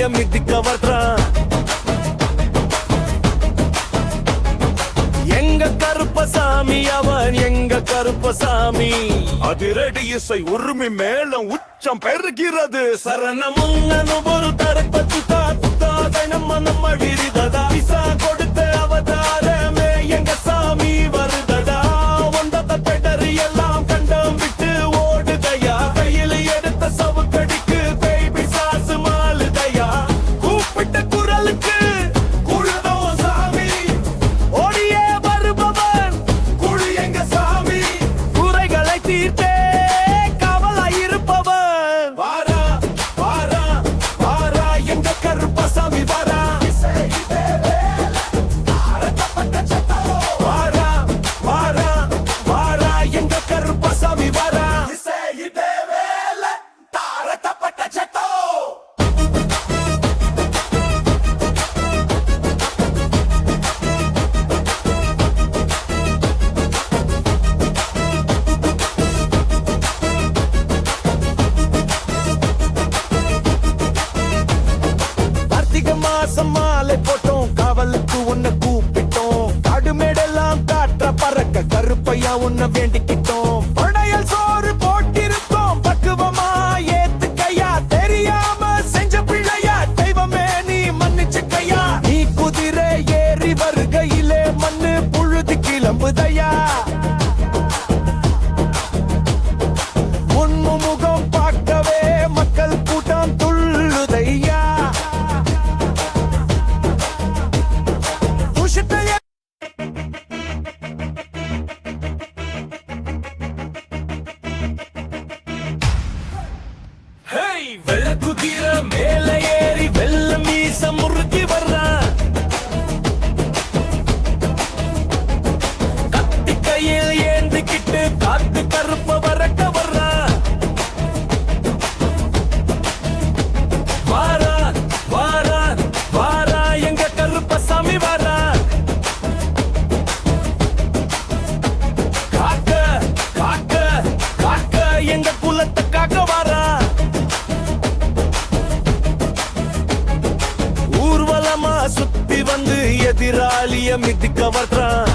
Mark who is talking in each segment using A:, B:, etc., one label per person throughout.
A: బియ్యం ఇటుక వట్రా எங்க கருப்பசாமி அவன் எங்க கருப்பசாமி? அதிரடி இசை உரிமை மேலும் உச்சம் பெறுகிறது. சரணமும் ஒரு தரப்பத்து மாசம் மாலை போட்டோம். காவலுக்கு உன்னை கூப்பிட்டோம். காடுமேடெல்லாம் காற்ற பறக்க கருப்பையா உன்னை வேண்டி சுத்தி வந்து எதிராளிய மிதிக்க வர்றான்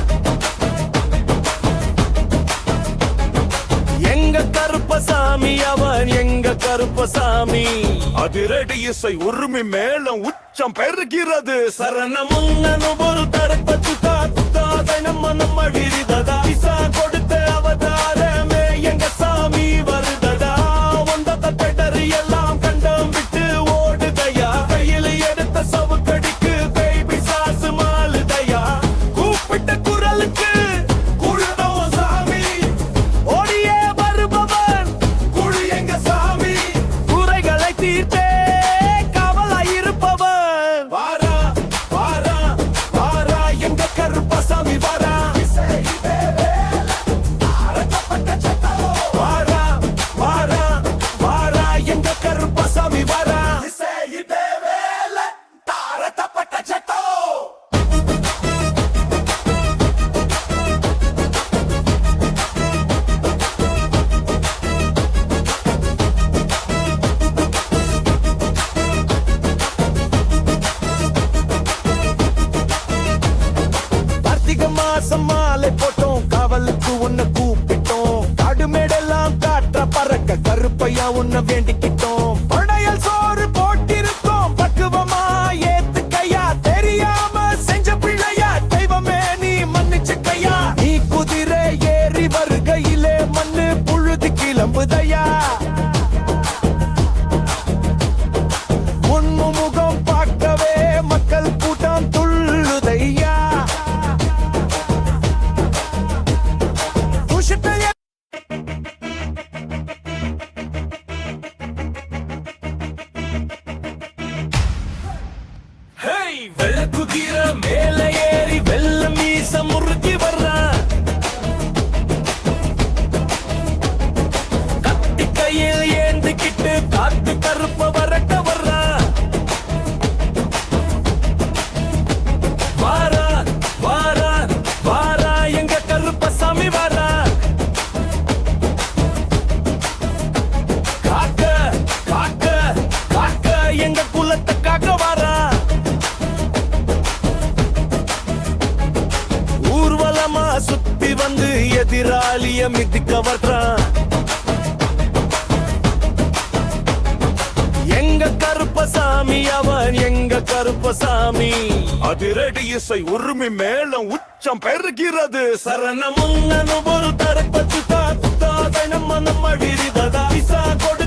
A: எங்க கருப்பசாமி அவன் எங்க கருப்பசாமி? அதிரடி இசை உரிமை மேலும் உச்சம் பெறுகிறது. சரணமுன்னு ஒரு தரப்பத்து தாத்தா நம்ம நம்ம விரிததா இசா கொடுத்த அவதான் ఇలా ఉన్నవేంటి வெள்ள குதிர மே மிதிக்க வர்றான். எங்க கருப்பசாமி அவன் எங்க கருப்பசாமி? அதிரடி இசை உரிமை மேளம் உச்சம் பெருகிறது சரணமுங்கனு ஒரு தரப்பட்டு தாத்தாதை நம்ம நம்ம விரிததா இசா கொடு